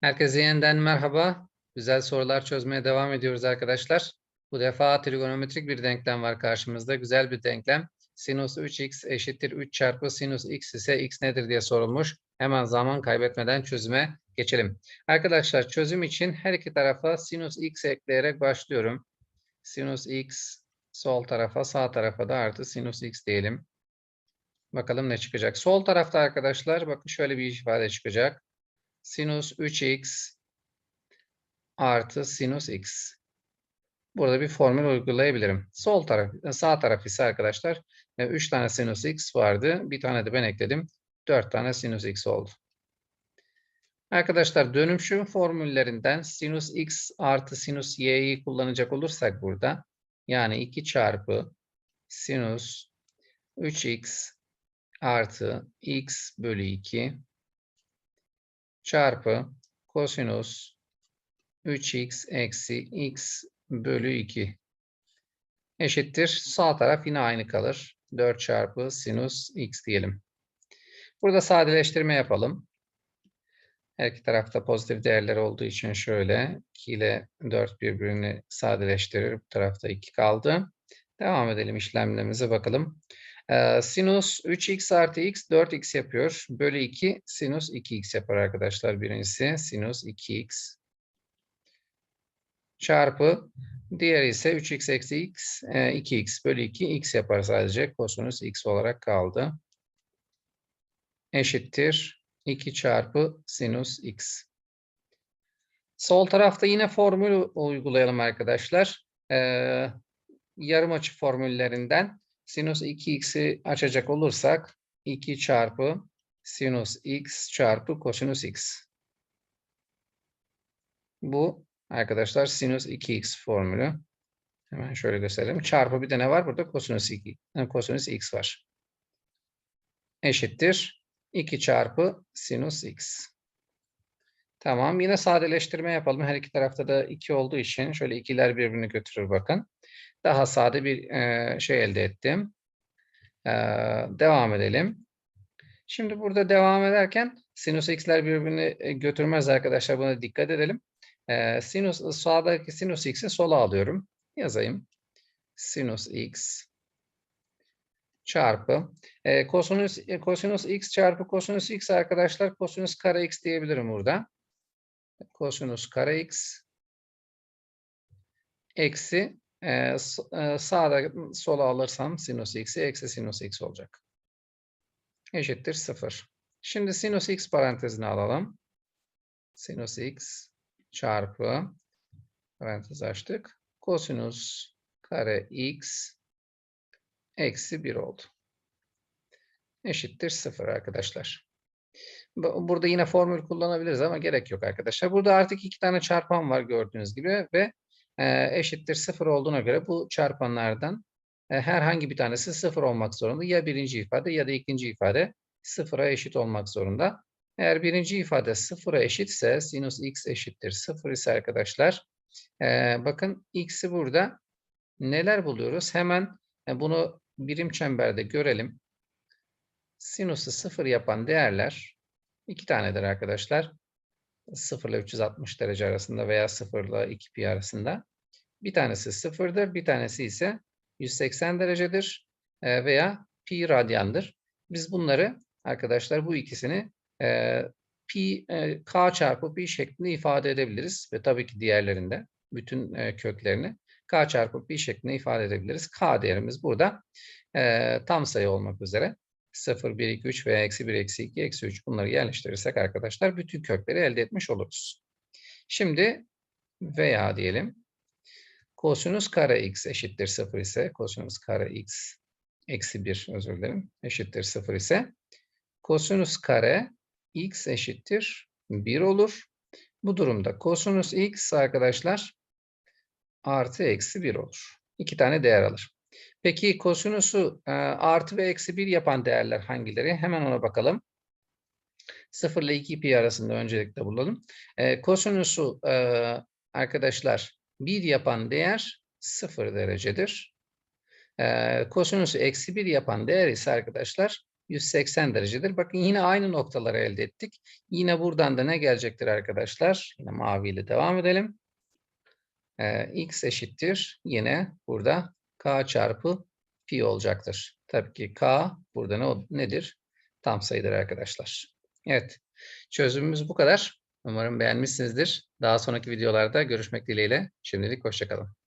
Herkese yeniden merhaba. Güzel sorular çözmeye devam ediyoruz arkadaşlar. Bu defa trigonometrik bir denklem var karşımızda. Güzel bir denklem. Sinüs 3x eşittir 3 çarpı sinüs x ise x nedir diye sorulmuş. Hemen zaman kaybetmeden çözüme geçelim. Arkadaşlar çözüm için her iki tarafa sinüs x ekleyerek başlıyorum. Sinüs x sol tarafa sağ tarafa da artı sinüs x diyelim. Bakalım ne çıkacak. Sol tarafta arkadaşlar bakın şöyle bir ifade çıkacak sinüs 3x artı sinüs x. Burada bir formül uygulayabilirim. Sol taraf, sağ taraf ise arkadaşlar 3 tane sinüs x vardı. Bir tane de ben ekledim. 4 tane sinüs x oldu. Arkadaşlar dönümşü formüllerinden sinüs x artı sinüs y'yi kullanacak olursak burada yani 2 çarpı sinüs 3x artı x bölü 2 çarpı kosinüs 3x eksi x bölü 2 eşittir. Sağ taraf yine aynı kalır. 4 çarpı sinüs x diyelim. Burada sadeleştirme yapalım. Her iki tarafta pozitif değerler olduğu için şöyle 2 ile 4 birbirini sadeleştirir. Bu tarafta 2 kaldı. Devam edelim işlemlerimize bakalım. Ee, sinüs 3x artı x 4x yapıyor. Bölü 2 sinüs 2x yapar arkadaşlar. Birincisi sinüs 2x çarpı diğer ise 3x eksi x e, 2x bölü 2 x yapar sadece. Kosinüs x olarak kaldı. Eşittir 2 çarpı sinüs x. Sol tarafta yine formül uygulayalım arkadaşlar. Ee, yarım açı formüllerinden Sinüs 2x'i açacak olursak 2 çarpı sinüs x çarpı kosinüs x. Bu arkadaşlar sinüs 2x formülü. Hemen şöyle gösterelim. Çarpı bir de ne var? Burada kosinüs 2, kosinüs x var. Eşittir 2 çarpı sinüs x. Tamam. Yine sadeleştirme yapalım. Her iki tarafta da 2 olduğu için şöyle ikiler birbirini götürür bakın daha sade bir e, şey elde ettim. E, devam edelim. Şimdi burada devam ederken sinüs x'ler birbirini götürmez arkadaşlar. Buna dikkat edelim. E, sinüs sağdaki sinüs x'i sola alıyorum. Yazayım. Sinüs x çarpı e, kosinüs, kosinüs x çarpı kosinüs x arkadaşlar kosinüs kare x diyebilirim burada. Kosinüs kare x eksi ee, sağda sola alırsam sinüs x'i eksi sinüs x olacak. Eşittir 0. Şimdi sinüs x parantezini alalım. Sinüs x çarpı parantez açtık. Kosinüs kare x eksi 1 oldu. Eşittir 0 arkadaşlar. Burada yine formül kullanabiliriz ama gerek yok arkadaşlar. Burada artık iki tane çarpan var gördüğünüz gibi ve eşittir sıfır olduğuna göre bu çarpanlardan herhangi bir tanesi sıfır olmak zorunda. Ya birinci ifade ya da ikinci ifade sıfıra eşit olmak zorunda. Eğer birinci ifade sıfıra eşitse sinüs x eşittir sıfır ise arkadaşlar bakın x'i burada neler buluyoruz? Hemen bunu birim çemberde görelim. Sinüsü sıfır yapan değerler iki tanedir arkadaşlar. 0 ile 360 derece arasında veya 0 ile 2 pi arasında. Bir tanesi 0'dır, bir tanesi ise 180 derecedir e, veya pi radyandır. Biz bunları arkadaşlar bu ikisini e, pi e, k çarpı pi şeklinde ifade edebiliriz ve tabii ki diğerlerinde bütün köklerini k çarpı pi şeklinde ifade edebiliriz. K değerimiz burada tam sayı olmak üzere 0, 1, 2, 3 veya eksi 1, eksi 2, eksi 3 bunları yerleştirirsek arkadaşlar bütün kökleri elde etmiş oluruz. Şimdi veya diyelim kosinüs kare x eşittir 0 ise kosinüs kare x eksi 1 özür dilerim eşittir 0 ise kosinüs kare x eşittir 1 olur. Bu durumda kosinüs x arkadaşlar artı eksi 1 olur. İki tane değer alır. Peki kosinüsü e, artı ve eksi 1 yapan değerler hangileri? Hemen ona bakalım. 0 ile 2 pi arasında öncelikle bulalım. E, kosinüsü e, arkadaşlar 1 yapan değer 0 derecedir. E, eksi 1 yapan değer ise arkadaşlar 180 derecedir. Bakın yine aynı noktaları elde ettik. Yine buradan da ne gelecektir arkadaşlar? Yine maviyle devam edelim. Ee, x eşittir. Yine burada k çarpı pi olacaktır. Tabii ki k burada ne nedir? Tam sayıdır arkadaşlar. Evet. Çözümümüz bu kadar. Umarım beğenmişsinizdir. Daha sonraki videolarda görüşmek dileğiyle. Şimdilik hoşçakalın.